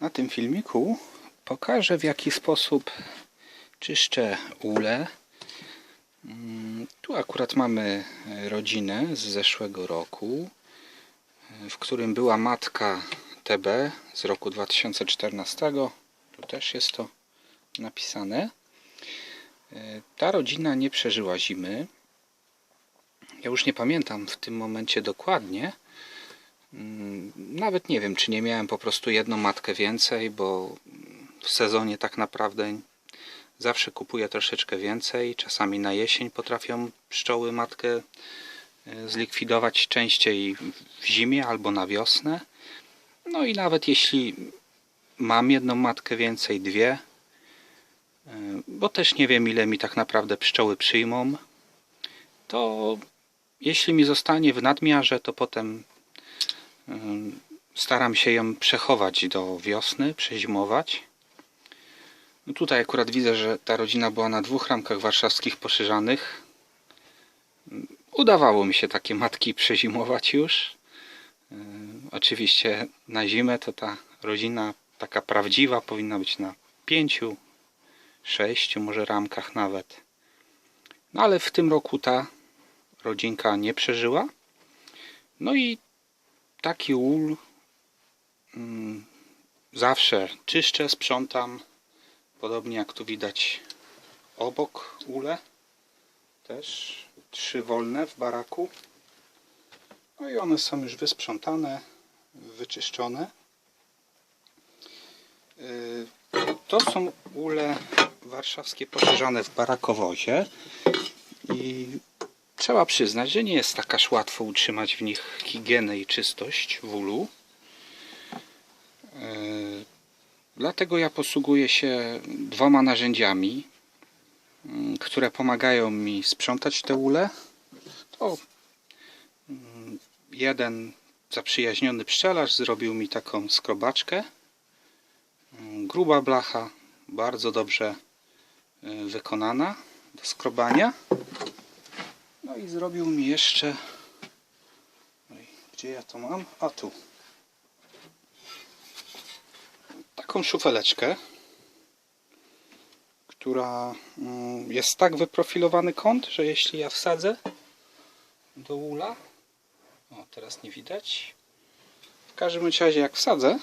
Na tym filmiku pokażę w jaki sposób czyszczę ulę. Mm, Tu akurat mamy e, rodzinę z zeszłego roku, e, w którym była matka TB z roku 2014. Tu też jest to napisane. E, Ta rodzina nie przeżyła zimy. Ja już nie pamiętam w tym momencie dokładnie. Mm, Nawet nie wiem, czy nie miałem po prostu jedną matkę więcej, bo w sezonie tak naprawdę zawsze kupuję troszeczkę więcej. Czasami na jesień potrafią pszczoły matkę e, zlikwidować częściej w zimie albo na wiosnę. No i nawet jeśli mam jedną matkę więcej, dwie, e, bo też nie wiem ile mi tak naprawdę pszczoły przyjmą, to jeśli mi zostanie w nadmiarze, to potem Staram się ją przechować do wiosny, przezimować. No tutaj akurat widzę, że ta rodzina była na dwóch ramkach warszawskich poszerzanych. Udawało mi się takie matki przezimować już. Oczywiście na zimę to ta rodzina taka prawdziwa powinna być na pięciu, sześciu może ramkach nawet. No ale w tym roku ta rodzinka nie przeżyła. No i taki ul mm, zawsze czyszczę, sprzątam. Podobnie jak tu widać obok ule. Też trzy wolne w baraku. No i one są już wysprzątane, wyczyszczone. Yy, To są ule warszawskie poszerzane w barakowozie. I Trzeba przyznać, że nie jest tak aż łatwo utrzymać w nich higienę i czystość w ulu. Yy, Dlatego ja posługuję się dwoma narzędziami, yy, które pomagają mi sprzątać te ule. To yy, jeden zaprzyjaźniony pszczelarz zrobił mi taką skrobaczkę. Yy, Gruba blacha, bardzo dobrze yy, wykonana do skrobania. I zrobił mi jeszcze. Gdzie ja to mam? A tu. Taką szufeleczkę, która mm, jest tak wyprofilowany kąt, że jeśli ja wsadzę do ula. O, teraz nie widać. W każdym razie, jak wsadzę,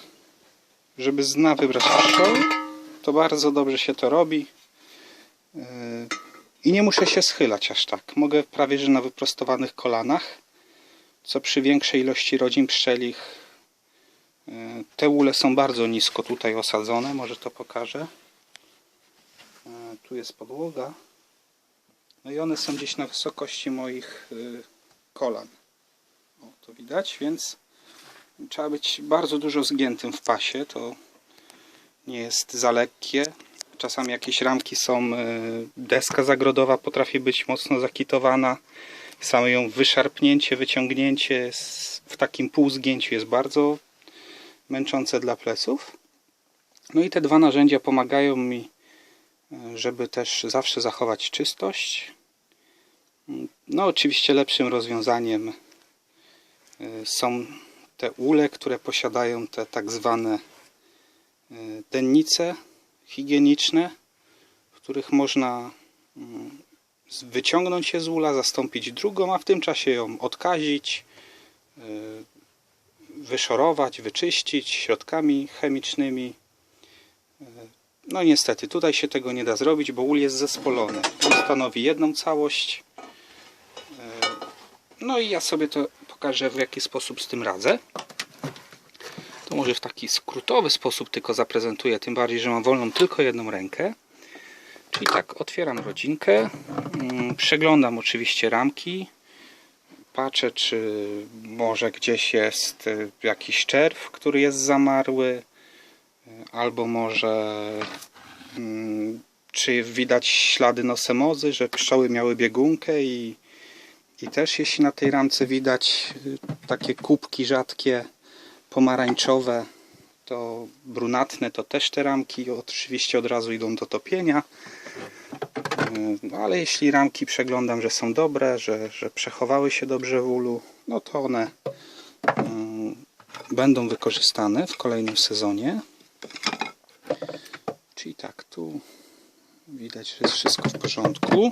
żeby z dna wybrać pszczoły, to bardzo dobrze się to robi. I nie muszę się schylać aż tak. Mogę prawie że na wyprostowanych kolanach, co przy większej ilości rodzin pszczelich. Yy, Te ule są bardzo nisko tutaj osadzone, może to pokażę. Yy, Tu jest podłoga. No i one są gdzieś na wysokości moich yy, kolan. O, to widać, więc trzeba być bardzo dużo zgiętym w pasie. To nie jest za lekkie. Czasami jakieś ramki są, e, deska zagrodowa potrafi być mocno zakitowana. Same ją wyszarpnięcie, wyciągnięcie w takim półzgięciu jest bardzo męczące dla pleców. No i te dwa narzędzia pomagają mi, e, żeby też zawsze zachować czystość. No oczywiście lepszym rozwiązaniem e, są te ule, które posiadają te tak zwane dennice higieniczne, w których można mm, wyciągnąć je z ula, zastąpić drugą, a w tym czasie ją odkazić, y, wyszorować, wyczyścić środkami chemicznymi. Y, No niestety, tutaj się tego nie da zrobić, bo ul jest zespolony. On stanowi jedną całość. Y, No i ja sobie to pokażę, w jaki sposób z tym radzę. To może w taki skrótowy sposób tylko zaprezentuję, tym bardziej, że mam wolną tylko jedną rękę. Czyli tak, otwieram rodzinkę, mm, przeglądam oczywiście ramki, patrzę czy może gdzieś jest y, jakiś czerw, który jest zamarły, y, albo może mm, czy widać ślady nosemozy, że pszczoły miały biegunkę i, i też jeśli na tej ramce widać y, takie kubki rzadkie, pomarańczowe, to brunatne, to też te ramki oczywiście od razu idą do topienia. No, ale jeśli ramki przeglądam, że są dobre, że, że przechowały się dobrze w ulu, no to one yy, będą wykorzystane w kolejnym sezonie. Czyli tak, tu widać, że jest wszystko w porządku.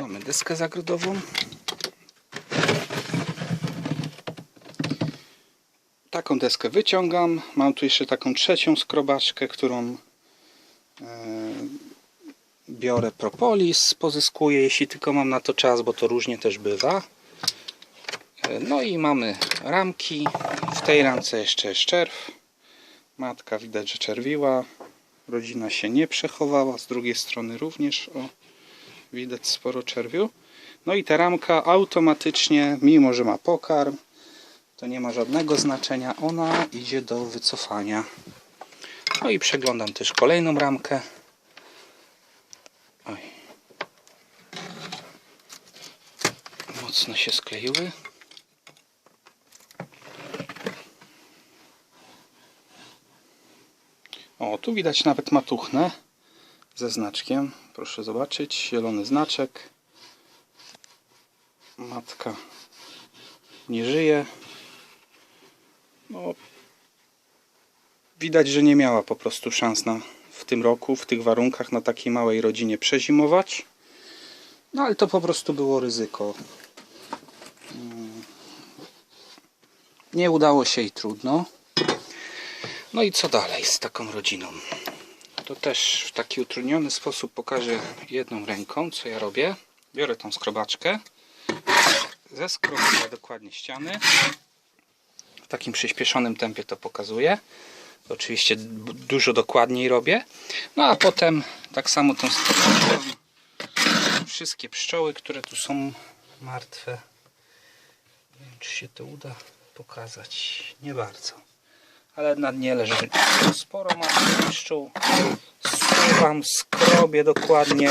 Mamy deskę zagrodową. Taką deskę wyciągam. Mam tu jeszcze taką trzecią skrobaczkę, którą e, biorę propolis, pozyskuję, jeśli tylko mam na to czas, bo to różnie też bywa. E, No i mamy ramki. W tej ramce jeszcze jest czerw. Matka widać, że czerwiła. Rodzina się nie przechowała. Z drugiej strony również o, widać sporo czerwiu. No i ta ramka automatycznie, mimo że ma pokarm, to nie ma żadnego znaczenia. Ona idzie do wycofania. No i przeglądam też kolejną ramkę. Oj. Mocno się skleiły. O, tu widać nawet matuchnę ze znaczkiem. Proszę zobaczyć, zielony znaczek. Matka nie żyje. No, widać, że nie miała po prostu szans na, w tym roku, w tych warunkach, na takiej małej rodzinie przezimować. No ale to po prostu było ryzyko. Mm. Nie udało się i trudno. No i co dalej z taką rodziną? To też w taki utrudniony sposób pokażę jedną ręką, co ja robię. Biorę tą skrobaczkę, zeskrobuję dokładnie ściany. W takim przyspieszonym tempie to pokazuję. Oczywiście dużo dokładniej robię. No a potem tak samo tą wszystkie pszczoły, które tu są martwe. Nie wiem, czy się to uda pokazać. Nie bardzo. Ale na dnie leży sporo martwych pszczół. Zsuwam, skrobię dokładnie.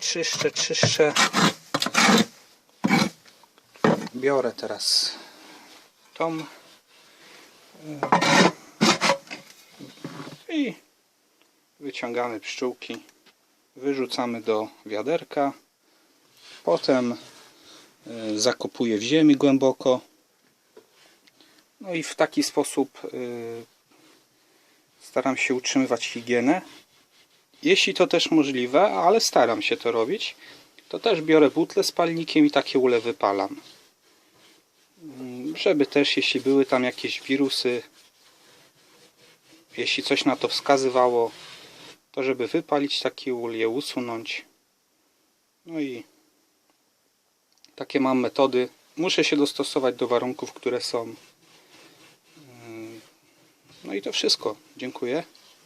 Czyszczę, czyszczę. Biorę teraz e, i wyciągamy pszczółki, wyrzucamy do wiaderka. Potem e, zakopuję w ziemi głęboko. No i w taki sposób y, staram się utrzymywać higienę. Jeśli to też możliwe, ale staram się to robić, to też biorę butlę z palnikiem i takie ule wypalam. Żeby też, jeśli były tam jakieś wirusy, jeśli coś na to wskazywało, to żeby wypalić taki ul, je usunąć. No i takie mam metody. Muszę się dostosować do warunków, które są. No i to wszystko. Dziękuję.